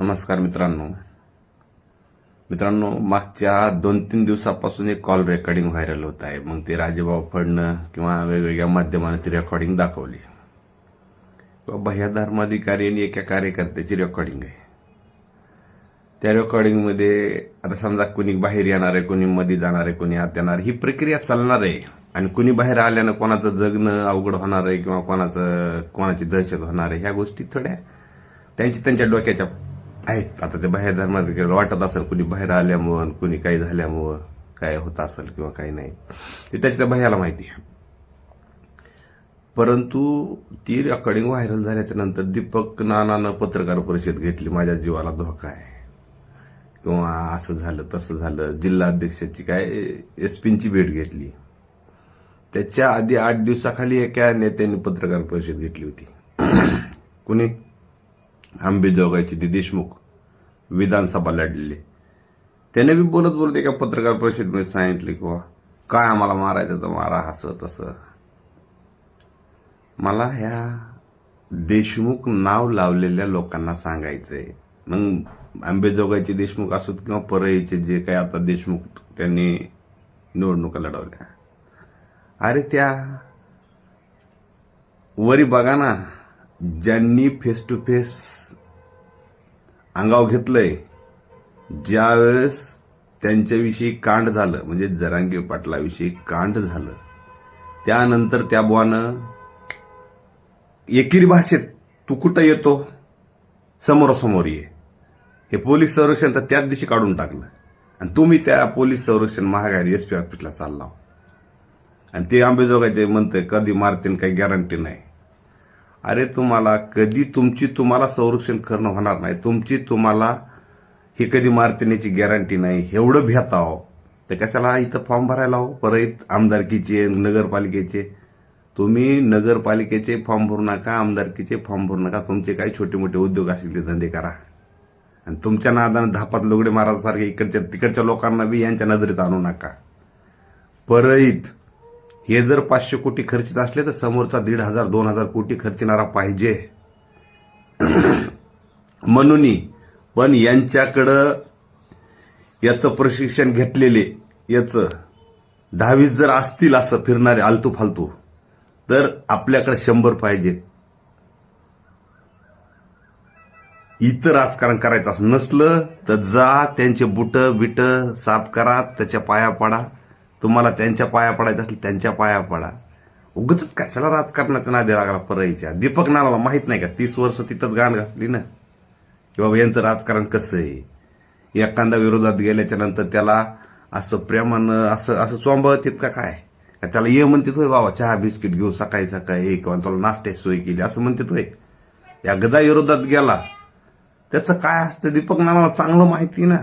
नमस्कार मित्रांनो. मित्रांनो मागच्या दोन तीन दिवसापासून एक कॉल रेकॉर्डिंग व्हायरल होत आहे. मग ते राजेभाऊ फडणं किंवा वेगवेगळ्या माध्यमाने ती रेकॉर्डिंग दाखवली. किंवा भैया धर्माधिकारी आणि एका कार्यकर्त्याची रेकॉर्डिंग आहे. त्या रेकॉर्डिंगमध्ये आता समजा कुणी बाहेर येणार आहे कुणी मध्ये जाणार आहे कुणी आत येणार ही प्रक्रिया चालणार आहे. आणि कुणी बाहेर आल्यानं कोणाचं जगणं अवघड होणार आहे किंवा कोणाचं कोणाची दहशत होणार आहे ह्या गोष्टी थोड्या त्यांची त्यांच्या डोक्याच्या आहेत. आता ते बाहेर धर्मात वाटत असेल कुणी बाहेर आल्यामुळं कुणी काही झाल्यामुळं काय होत असेल किंवा काही नाही. ते त्याच्या त्या भयाला माहिती आहे. परंतु ती रेकॉर्डिंग व्हायरल झाल्याच्यानंतर दीपक नानानं पत्रकार परिषद घेतली माझ्या जीवाला धोका आहे. किंवा असं झालं तसं झालं. जिल्हा अध्यक्षाची काय एस पींची भेट घेतली. त्याच्या आधी आठ दिवसाखाली एका नेत्याने पत्रकार परिषद घेतली होती. कुणी? आंबेजोगाईचे ते देशमुख विधानसभा लढलेली. त्याने बी बोलत बोलत एका पत्रकार परिषदेमध्ये सांगितले किंवा काय आम्हाला मारायचं तर मारा असं तसं. मला ह्या देशमुख नाव लावलेल्या लोकांना सांगायचंय. मग आंबेजोगाईचे देशमुख असोत किंवा परळीचे जे काही आता देशमुख त्यांनी निवडणुका लढवल्या. अरे त्या वरी बघा ना ज्यांनी फेस टू फेस अंगाव घेतलंय. ज्यावेळेस त्यांच्याविषयी कांड झालं म्हणजे जरांगे पाटलाविषयी कांड झालं त्यानंतर त्या बुवानं एकेरी भाषेत तू कुठं येतो? समोरासमोर ये. हे पोलीस संरक्षण तर त्याच दिवशी काढून टाकलं. आणि तुम्ही त्या पोलीस संरक्षण महागाई एस पी ऑफिसला चालला आणि ते आंबेजोगाईचे म्हणते कधी मारतीन काही गॅरंटी नाही. अरे तुम्हाला कधी तुमची तुम्हाला संरक्षण करणं होणार नाही. तुमची तुम्हाला ही कधी मारतील गॅरंटी नाही. एवढं भेताव तर कशाला इथं फॉर्म भरायला हो? परत आमदारकीचे नगरपालिकेचे. तुम्ही नगरपालिकेचे फॉर्म भरू नका आमदारकीचे फॉर्म भरू नका. तुमचे काही छोटे मोठे उद्योग असतील ते धंदे करा. आणि तुमच्या नादानं धापात लुगडे महाराजासारखे इकडच्या तिकडच्या लोकांना बी यांच्या नजरेत आणू नका. परळीत हे जर पाचशे कोटी खर्चित असले तर समोरचा दीड हजार दोन हजार कोटी खर्चणारा पाहिजे. म्हणून पण यांच्याकडं याचं प्रशिक्षण घेतलेले याचं दहावीस जर असतील असं फिरणारे आलतू फालतू तर आपल्याकडे शंभर पाहिजेत इतर राजकारण करायचं असं नसलं तर जा त्यांचे बुट बिट साफ करा त्याच्या पाया पाडा. तुम्हाला त्यांच्या पाया पडायचं असेल त्यांच्या पाया पडा. उगच कशाला राजकारणाच्या नादी लागला परळीच्या? दीपक नानाला माहीत नाही का? तीस वर्ष तिथंच गाण घातली ना? की बाबा यांचं राजकारण कसं आहे? एखादा विरोधात गेल्याच्यानंतर त्याला असं प्रेमानं असं असं चोंबळत का काय? त्याला ये म्हणते होय बाबा चहा बिस्किट घेऊ सकाळी सकाळी एक किंवा त्याला नाश्त्याची सोय केली असं म्हणते होय या गदा विरोधात गेला. त्याचं काय असतं? दीपक नानाला चांगलं माहिती ना.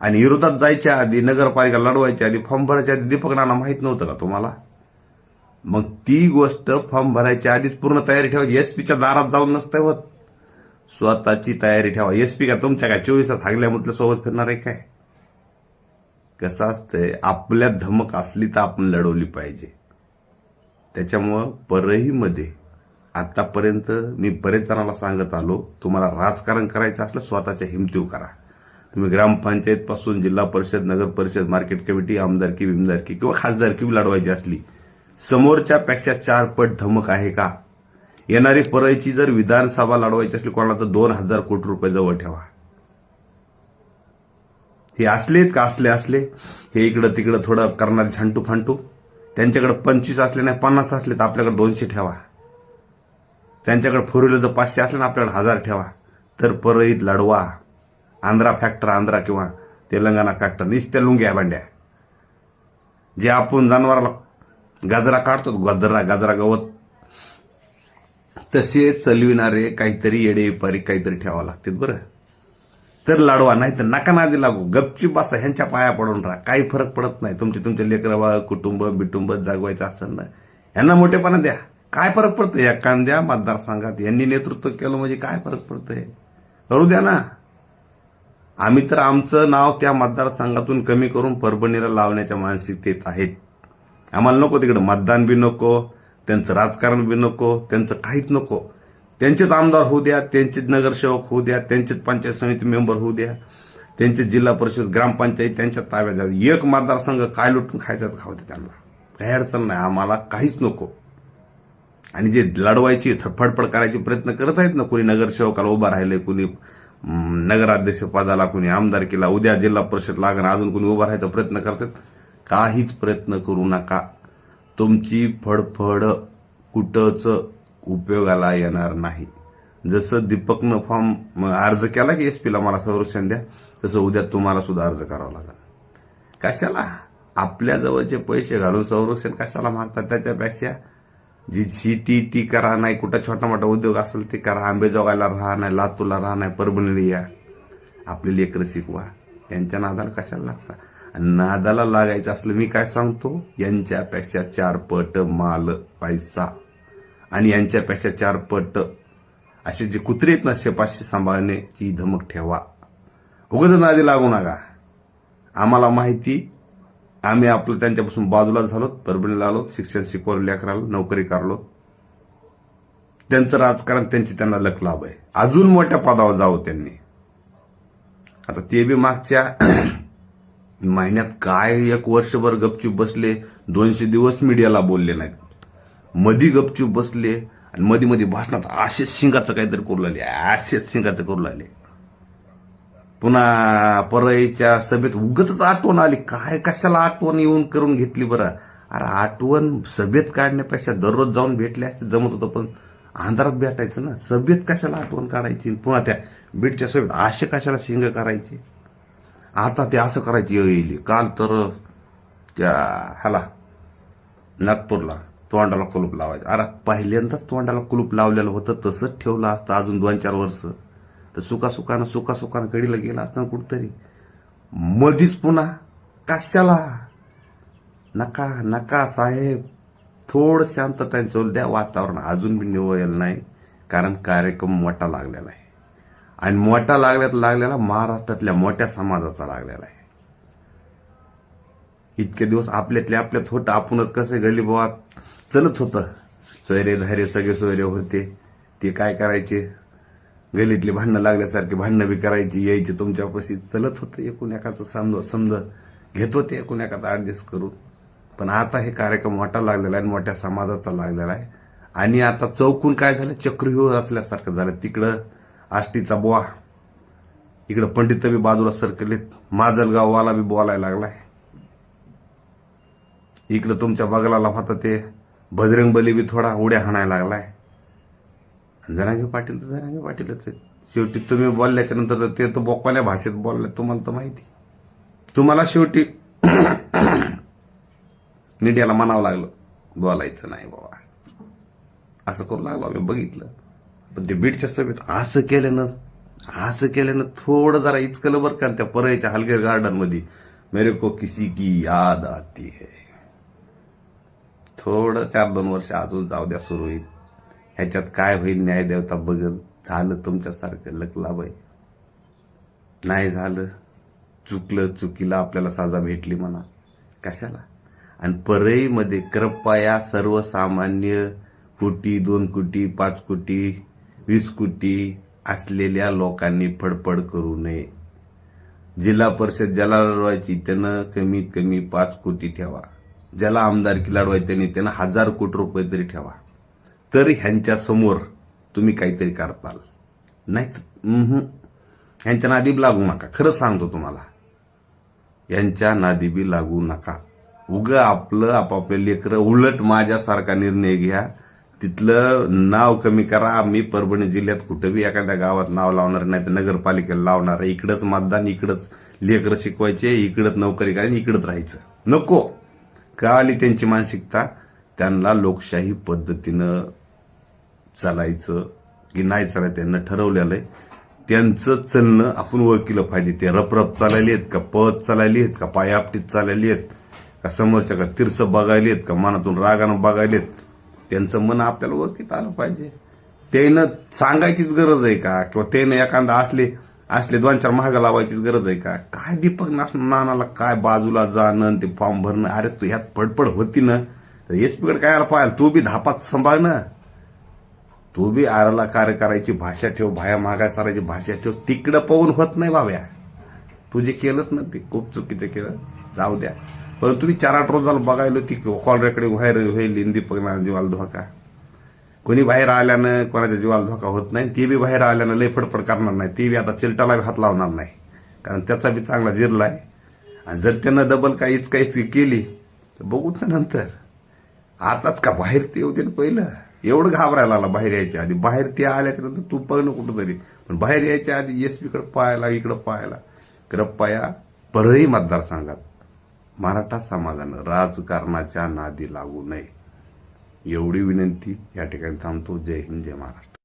आणि विरोधात जायच्या आधी नगरपालिका लढवायच्या आधी फॉर्म भरायच्या आधी दीपक नाना माहीत नव्हतं का तुम्हाला? मग ती गोष्ट फॉर्म भरायच्या आधीच पूर्ण तयारी ठेवायची. एसपीच्या दारात जाऊन नसतं होत. स्वतःची तयारी ठेवा. एसपी का तुमच्या काय चोवीसात हागल्या म्हटलं सोबत फिरणार आहे काय? कसं असतंय? आपल्या धमक असली तर आपण लढवली पाहिजे. त्याच्यामुळं परहीमध्ये आतापर्यंत मी बरेच जणांना सांगत आलो तुम्हाला राजकारण करायचं असलं स्वतःच्या हिमतीव करा. तुम्ही ग्रामपंचायतपासून जिल्हा परिषद नगर परिषद मार्केट कमिटी आमदारकी बिमदारकी किंवा खासदारकी बी लढवायची असली समोरच्या पेक्षा चार पट धमक आहे का? येणारी परळीची जर विधानसभा लढवायची असली कोणाला तर दोन हजार कोटी रुपये जवळ ठेवा. हे असलेत का असले असले? हे इकडं तिकडं थोडं करणारे झांटू फांटू. त्यांच्याकडे पंचवीस असले नाही पन्नास असले तर आपल्याकडे दोनशे ठेवा. त्यांच्याकडे फोर व्हीलर जर पाचशे असले ना आपल्याकडे हजार ठेवा. तर परळीत लढवा. आंध्रा फॅक्टर आंध्रा किंवा तेलंगणा फॅक्टर नुसत्या लुंग्या भांड्या. जे आपण जनावराला गाजरा काढतो गाजरा गाजरा गवत तसे चलविणारे काहीतरी येडे व्यापारी काहीतरी ठेवावं लागतात बरं. तर लाडवा नाही तर नका नादी लागू. गपचीप बासा ह्यांच्या पाया पडून राहा. काही फरक पडत नाही. तुमचे तुमचे लेकरं बाळ कुटुंब बिटुंब जागवायचं असेल ना यांना मोठेपणा द्या. काय फरक पडतोय? या कांद्या मतदारसंघात यांनी नेतृत्व केलं म्हणजे काय फरक पडतंय? करू द्या ना. आम्ही तर आमचं नाव त्या मतदारसंघातून कमी करून परभणीला लावण्याच्या मानसिकतेत आहेत. आम्हाला नको तिकडं. मतदान बी नको त्यांचं राजकारण बी नको त्यांचं काहीच नको. त्यांचेच आमदार होऊ द्या त्यांचेच नगरसेवक होऊ द्या त्यांचेच पंचायत समिती मेंबर होऊ द्या त्यांचे जिल्हा परिषद ग्रामपंचायत त्यांच्या ताब्यात द्यावी एक मतदारसंघ काय लुटून खायचा खाऊ दे त्यांना. काही अडचण नाही. आम्हाला काहीच नको. आणि जे लढवायची थडफडफड करायचे प्रयत्न करत आहेत ना कोणी नगरसेवकाला उभा राहिले कोणी नगराध्यक्षपदाला नगराध्यक्ष पदाला कोणी आमदारकीला उद्या जिल्हा परिषद लागणार अजून कोणी उभा राहायचा प्रयत्न करतात? काहीच प्रयत्न करू नका. तुमची फडफड कुठंच उपयोगाला येणार नाही. जसं दीपकनं फॉर्म अर्ज केला की एस पीला मला संरक्षण द्या तसं उद्या तुम्हाला सुद्धा अर्ज करावा लागेल. कशाला? आपल्या जवळचे पैसे घालून संरक्षण कशाला मागतात? त्याच्यापेक्षा जी शेती ती करा नाही कुठं छोटा मोठा उद्योग असेल ते करा. आंबेजोगायला राहा नाही लातूरला राहा नाही परभणीला या. आपली लेकरं शिकवा. यांच्या नादाला कशाला लागता? आणि नादाला लागायचं असलं मी काय सांगतो? यांच्यापेक्षा चार पट माल पैसा. आणि यांच्यापेक्षा चार पट असे जे कुत्रे आहेत ना शेपाशी सांभाळण्याची धमक ठेवा. उगाच नादी लागू नका. आम्हाला माहिती आम्ही आपलं त्यांच्यापासून बाजूला झालो परभणीला आलो शिक्षण शिकवलं लेकराला नोकरी करलो त्यांचं राजकारण त्यांची त्यांना लक लाभ आहे. अजून मोठ्या पदावर जावं त्यांनी. आता ते बी मागच्या महिन्यात काय एक वर्षभर गपचूप बसले दोनशे दिवस मीडियाला बोलले नाहीत. मधी गपचूप बसले आणि मधी मध्ये भाषणात आशिष सिंगाचं काहीतरी करू लागले आशिष सिंगाचं करू लागले. पुन्हा परळीच्या सभेत उगतच आठवण आली. काय कशाला आठवण येऊन करून घेतली बरं? अरे आठवण सभेत काढण्यापेक्षा दररोज जाऊन भेटले असते जमत होतं पण अंधारात भेटायचं ना. सभेत कशाला आठवण काढायची? पुन्हा त्या बीडच्या सभेत असे कशाला शिंग करायचे? आता ते असं करायची येईल काल तर त्या ह्याला नागपूरला तोंडाला कुलूप लावायचं. अरे पहिल्यांदाच तोंडाला कुलूप लावलेलं होतं तसंच ठेवलं असतं अजून दोन चार वर्ष. तर सुखासुखानं सुखासुखानं कडीला गेला असताना कुठतरी. मधीच पुन्हा कशाला? नका नका साहेब. थोडं चोल द्या वातावरण अजून बी निवळेल नाही कारण कार्यक्रम मोठा लागलेला आहे. आणि मोठा लागल्यात लागलेला महाराष्ट्रातल्या मोठ्या समाजाचा लागलेला आहे. इतके दिवस आपल्यातले आपल्यात होतं आपणच कसे गलीबोवात चलत होतं. सोयरे धारे सगळे सोयरे होते ते काय करायचे? गलीतली भांडणं लागल्यासारखी भांडणं बी करायची यायची तुमच्यापाशी चलत होतं. एकूण एकाचं समज समज घेत होते एकूण एकाचा ऍडजस्ट करून. पण आता हे कार्यक्रम मोठा लागलेला आहे आणि मोठ्या समाजाचा लागलेला आहे. आणि आता चौकून काय झालं? चक्रव्यूह असल्यासारखं झालं. तिकडं आष्टीचा बुवा इकडं पंडित बी बाजूला सरकलेत माजलगाववाला बी बोलायला लागलाय. इकडं तुमच्या बगलाला होता ते. बजरंग बली बी थोडा उड्या हाणायला लागलाय. जरांगे पाटील तर जरांगे पाटीलच आहेत. शेवटी तुम्ही बोलल्याच्यानंतर तर ते तर बोकवाल्या भाषेत बोलले तुम्हाला तर माहिती. तुम्हाला शेवटी मीडियाला म्हणावं लागलं बोलायचं नाही बाबा. असं करू लागलो आम्ही बघितलं. पण ते बीडच्या सभेत असं केल्यानं असं केल्यानं थोडं जरा इचकलं बरं का त्या परळीच्या हलगेर गार्डनमध्ये मेरे को किसी की याद आती है. थोडं चार दोन वर्ष अजून जाऊ द्या सुरू होईल ह्याच्यात काय होईल न्यायदेवता बघत झालं तुमच्यासारखं लकला बाई नाही झालं चुकलं चुकीला आपल्याला साजा भेटली म्हणा. कशाला? आणि परळीमध्ये कृपया सर्वसामान्य कोटी दोन कोटी पाच कोटी वीस कोटी असलेल्या लोकांनी फडफड करू नये. जिल्हा परिषद ज्याला लढवायची त्यानं कमीत कमी पाच कोटी ठेवा. ज्याला आमदारकी लढवायची त्यांनी त्यानं हजार कोटी रुपये तरी ठेवा. तर ह्यांच्यासमोर तुम्ही काहीतरी करताल. नाही ह्यांच्या नादीब लागू नका. खरंच सांगतो तुम्हाला. यांच्या नादीबी लागू नका. उग आपलं आपापले लेकरं उलट माझ्यासारखा निर्णय घ्या. तिथलं नाव कमी करा. मी परभणी जिल्ह्यात कुठं बी एखाद्या गावात नाव लावणार नाही तर नगरपालिकेला लावणार इकडंच मतदान इकडंच लेकरं शिकवायचे इकडंच नोकरी करायची इकडंच राहायचं. नको. का आली त्यांची मानसिकता? त्यांना लोकशाही पद्धतीनं चालायचं की नाही चालायचं त्यांना ठरवलेलं आहे. त्यांचं चलणं आपण ओळखलं पाहिजे. ते रपरप चालायली आहेत का पद चालायली आहेत का पायापटीत चालायली आहेत का समोरच्या का तीर्थ बघायली आहेत का मनातून रागानं बघायली आहेत. त्यांचं मन आपल्याला ओळखीत आलं पाहिजे. त्यानं सांगायचीच गरज आहे का? किंवा त्यानं एखादा असले असले दोन चार महाग लावायचीच गरज आहे का? काय दीपक नास नानाला काय बाजूला जाणं ते फॉर्म भरणं? अरे तू ह्यात पडपड होती ना. तर एसपीकडे काय पाहिजे तू बी धापात सांभाळ ना. तू बी आरला कार्य करायची भाषा ठेव भाया मागाय सारायची भाषा ठेव तिकडं पाहून होत नाही बाब्या. तू जे केलंच ना ते खूप चुकीचं केलं. जाऊ द्या. परंतु मी चार आठ रोज झालं बघायला ती कॉल रेकॉर्डिंग व्हायर होईल हिंदी पगना जीवाला धोका. कोणी बाहेर आल्यानं कोणाच्या जीवाला धोका होत नाही ती बी बाहेर आल्यानं लय फडफड करणार नाही ते बी आता चिलटाला हात लावणार नाही. कारण त्याचा बी चांगला जिरला आहे. आणि जर त्यानं डबल काहीच काहीच केली तर बघूच ना नंतर. आताच का बाहेर ते येऊ दे ना पहिलं? एवढं घाबरायला आला बाहेर यायच्या आधी. बाहेर ते आल्याच्यानंतर तू पळ कुठंतरी. पण बाहेर यायच्या आधी एस पीकडे पाहायला इकडं पाहायला. कृपया परळी मतदारसंघात मराठा समाजानं राजकारणाच्या नादी लागू नये. एवढी विनंती या ठिकाणी थांबतो. जय हिंद जय महाराष्ट्र.